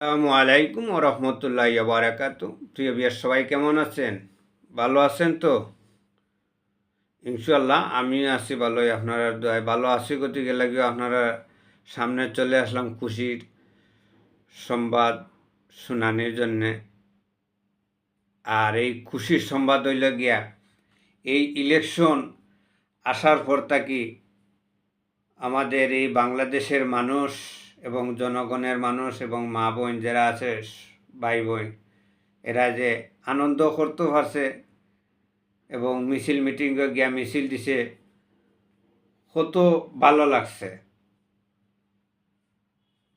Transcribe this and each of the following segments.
আসসালামু আলাইকুম ও রহমতুল্লাহ বারাকাতু প্রিয় বিয়ার, সবাই কেমন আছেন? ভালো আছেন তো? ইনশাল্লাহ আমি আছি ভালোই। আপনারা দোয়ায় ভালো আছি গতিকে লাগিও আপনারা সামনে চলে আসলাম খুশির সংবাদ শুনানির জন্যে। আর এই খুশির সংবাদ হইল গিয়া, এই ইলেকশন আসার পর থাকি আমাদের এই বাংলাদেশের মানুষ এবং জনগণের মানুষ এবং মা বোন যারা আছে, ভাই বোন, এরা যে আনন্দ করতে পারছে এবং মিছিল মিটিংয়ে গিয়া মিছিল দিছে, কত ভালো লাগছে।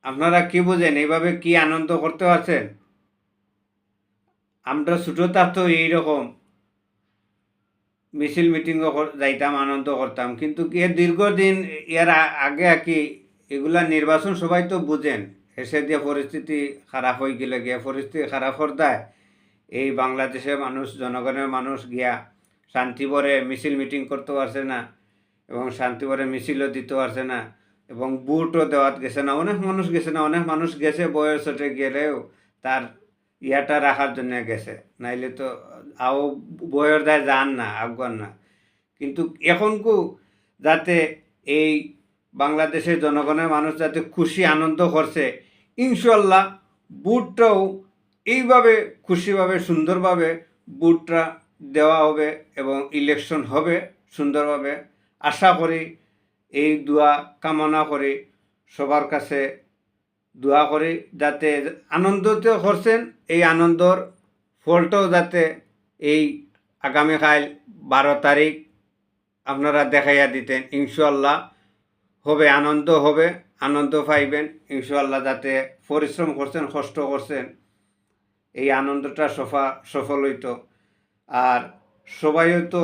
আপনারা কি বোঝেন, এইভাবে কি আনন্দ করতে পারছেন? আমরা ছোটোটা তো এইরকম মিছিল মিটিংও যাইতাম, আনন্দ করতাম, কিন্তু কি দীর্ঘদিন আ- আগে কি এগুলা নির্বাচন সবাই তো বুঝেন। এসে দিয়ে পরিস্থিতি খারাপ হয়ে গেলে গিয়া, পরিস্থিতি খারাপ দেয় এই বাংলাদেশের মানুষ, জনগণের মানুষ গিয়া শান্তিভরে মিছিল মিটিং করতে পারছে না এবং শান্তিভরে মিছিলও দিতে পারছে না এবং বুটও দেওয়াত গেছে না। অনেক মানুষ গেছে না, অনেক মানুষ গেছে বয়সে গেলেও তার ইয়াটা রাখার জন্য গেছে। নাইলে তো আও বয়ের দায়, যান না, আগুয়ান না। কিন্তু এখন কু যাতে এই বাংলাদেশের জনগণের মানুষ যাতে খুশি, আনন্দ করছে ইনশাল্লাহ বুটটাও এইভাবে খুশিভাবে, সুন্দরভাবে বুটটা দেওয়া হবে এবং ইলেকশন হবে সুন্দরভাবে। আশা করি এই দোয়া কামনা করি, সবার কাছে দোয়া করি যাতে আনন্দতে করছেন, এই আনন্দর ফলটাও যাতে এই আগামীকাল বারো তারিখ আপনারা দেখাইয়া দিতেন ইনশাল্লাহ হবে, আনন্দ হবে, আনন্দ পাইবেন। ইনশাল্লাহ যাতে পরিশ্রম করছেন, কষ্ট করছেন, এই আনন্দটা সফা সফল হইতো আর সবাইও তো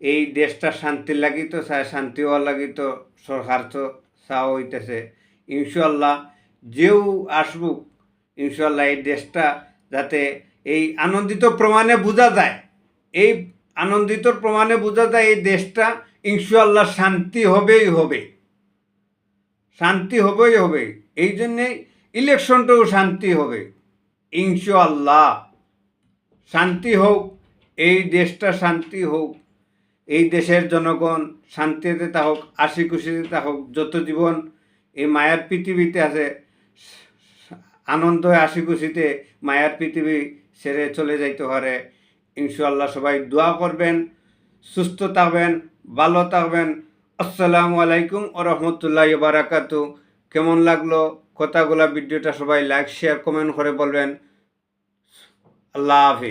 এই দেশটা শান্তির লাগি তো চায় শান্তি হওয়ার লাগি তো সরকার তো চাওয়া হইতেছে। ইনশাল্লাহ যেও আসবুক ইনশাল্লাহ এই দেশটা যাতে এই আনন্দিত প্রমাণে বোঝা যায়। এই আনন্দিত প্রমাণে বোঝা যায় এই দেশটা ইনশাল্লাহ শান্তি হবেই হবে। শান্তি হবেই হবে। এই জন্যে ইলেকশনটাও শান্তি হবে। ইনশাল্লাহ শান্তি হোক, এই দেশটা শান্তি হোক, এই দেশের জনগণ শান্তিতে তা হোক আশি খুশিতে তা হোক, যত জীবন এই মায়ার পৃথিবীতে আছে, আনন্দ হাসি খুশিতে মায়ার পৃথিবী ছেড়ে চলে যাইতে পারে। ইনশাল্লাহ সবাই দোয়া করবেন, সুস্থ থাকবেন, ভালো থাকবেন। আসসালামু আলাইকুম ও রহমতুল্লাহ বারাকাতু কেমন লাগল কথাগুলা? ভিডিওটা সবাই লাইক শেয়ার কমেন্ট করে বলবেন। আল্লাহ হাফিজ।